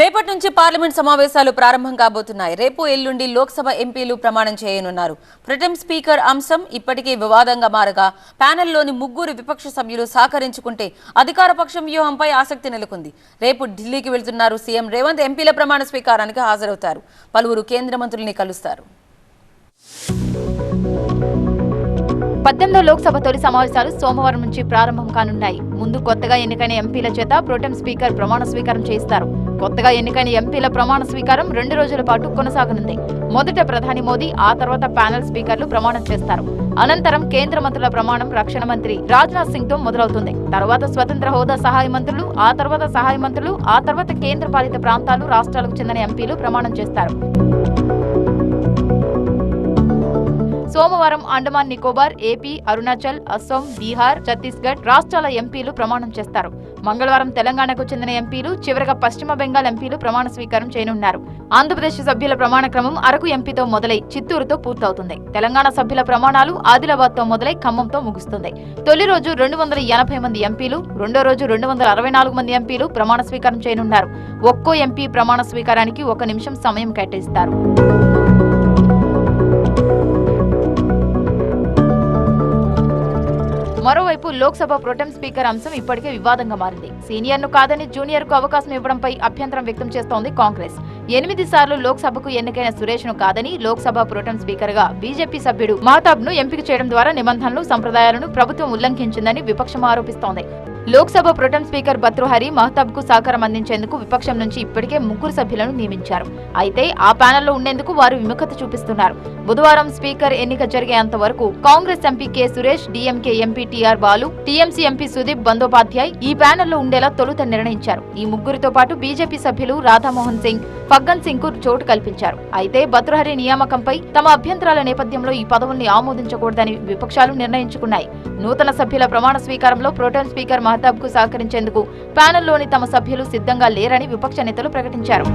రేపటి నుంచి పార్లమెంట్ సమావేశాలు ప్రారంభం కాబోతున్నాయి. రేపు ఎల్లుండి లోక్సభ ఎంపీలు ప్రమాణం చేయనున్నారు. ప్రొటెం స్పీకర్ అంశం ఇప్పటికే వివాదంగా మారగా ప్యానెల్లోని ముగ్గురు విపక్ష సభ్యులు సహకరించుకుంటే అధికార పక్షం వ్యూహంపై ఆసక్తి నెలకొంది. రేపు ఢిల్లీకి వెళ్తున్నారు సీఎం రేవంత్. ఎంపీల ప్రమాణ స్వీకారానికి హాజరవుతారు. పలువురు కేంద్ర మంత్రుల్ని కలుస్తారు. పద్దెనిమిదో లోక్సభ తొలి సమావేశాలు సోమవారం నుంచి ప్రారంభం కానున్నాయి. ముందు కొత్తగా ఎన్నికైన ఎంపీల చేత ప్రోటెం స్పీకర్ ప్రమాణ స్వీకారం చేయిస్తారు. కొత్తగా ఎన్నికైన ఎంపీల ప్రమాణ స్వీకారం రెండు రోజుల పాటు కొనసాగనుంది. మొదట ప్రధాని మోదీ ఆ తర్వాత ప్యానెల్ స్పీకర్లు ప్రమాణం చేస్తారు. అనంతరం కేంద్ర మంత్రుల ప్రమాణం రక్షణ మంత్రి రాజ్నాథ్ సింగ్తో మొదలవుతుంది. తర్వాత స్వతంత్ర హోదా సహాయ మంత్రులు ఆ తర్వాత సహాయ మంత్రులు ఆ తర్వాత కేంద్ర పాలిత ప్రాంతాలు రాష్ట్రాలకు చెందిన ఎంపీలు ప్రమాణం చేస్తారు. సోమవారం అండమాన్ నికోబార్ ఏపీ అరుణాచల్ అస్సాం బీహార్ ఛత్తీస్గఢ్ రాష్ట్రాల ఎంపీలు ప్రమాణం చేస్తారు. మంగళవారం తెలంగాణకు చెందిన ఎంపీలు చివరగా పశ్చిమ బెంగాల్ ఎంపీలు ప్రమాణ స్వీకారం చేయనున్నారు. ఆంధ్రప్రదేశ్ సభ్యుల ప్రమాణ క్రమం అరకు ఎంపీతో మొదలై చిత్తూరుతో పూర్తవుతుంది. తెలంగాణ సభ్యుల ప్రమాణాలు ఆదిలాబాద్తో మొదలై ఖమ్మంతో ముగుస్తుంది. తొలి రోజు రెండు వందల ఎనభై మంది ఎంపీలు రెండో రోజు రెండు వందల అరవై నాలుగు మంది ఎంపీలు ప్రమాణ స్వీకారం చేయనున్నారు. ఒక్కో ఎంపీ ప్రమాణ స్వీకారానికి ఒక నిమిషం సమయం కేటాయిస్తారు. మరోవైపు లోక్సభ ప్రొటెం స్పీకర్ అంశం ఇప్పటికే వివాదంగా మారింది. సీనియర్ను కాదని జూనియర్కు అవకాశం ఇవ్వడంపై అభ్యంతరం వ్యక్తం చేస్తోంది కాంగ్రెస్. ఎనిమిది సార్లు లోక్సభకు ఎన్నికైన సురేష్ను కాదని లోక్సభ ప్రొటెం స్పీకర్గా బీజేపీ సభ్యుడు మహతాబ్ను ఎంపిక చేయడం ద్వారా నిబంధనలు సంప్రదాయాలను ప్రభుత్వం ఉల్లంఘించిందని విపక్షం ఆరోపిస్తోంది. Lok Sabha pro tem speaker Bhartruhari మహతాబ్కు సహకారం అందించేందుకు విపక్షం నుంచి ఇప్పటికే ముగ్గురు సభ్యులను నియమించారు. అయితే ఆ ప్యానెల్లో ఉండేందుకు వారు విముఖత చూపిస్తున్నారు. బుధవారం స్పీకర్ ఎన్నిక జరిగేంత వరకు Congress MP K Suresh DMK MP TR Baalu TMC MP Sudip Bandyopadhyay ఈ ప్యానెల్లో ఉండేలా తొలుత నిర్ణయించారు. ఈ ముగ్గురితో పాటు బీజేపీ సభ్యులు రాధామోహన్ సింగ్ ఫగ్గన్ సింగ్కు చోటు కల్పించారు. అయితే భద్రహరి నియామకంపై తమ అభ్యంతరాల నేపథ్యంలో ఈ పదవుల్ని ఆమోదించకూడదని విపక్షాలు నిర్ణయించుకున్నాయి. నూతన సభ్యుల ప్రమాణ స్వీకారంలో ప్రోటోన్ స్పీకర్ మహతాబ్కు సహకరించేందుకు ప్యానెల్లోని తమ సభ్యులు సిద్ధంగా లేరని విపక్ష నేతలు ప్రకటించారు.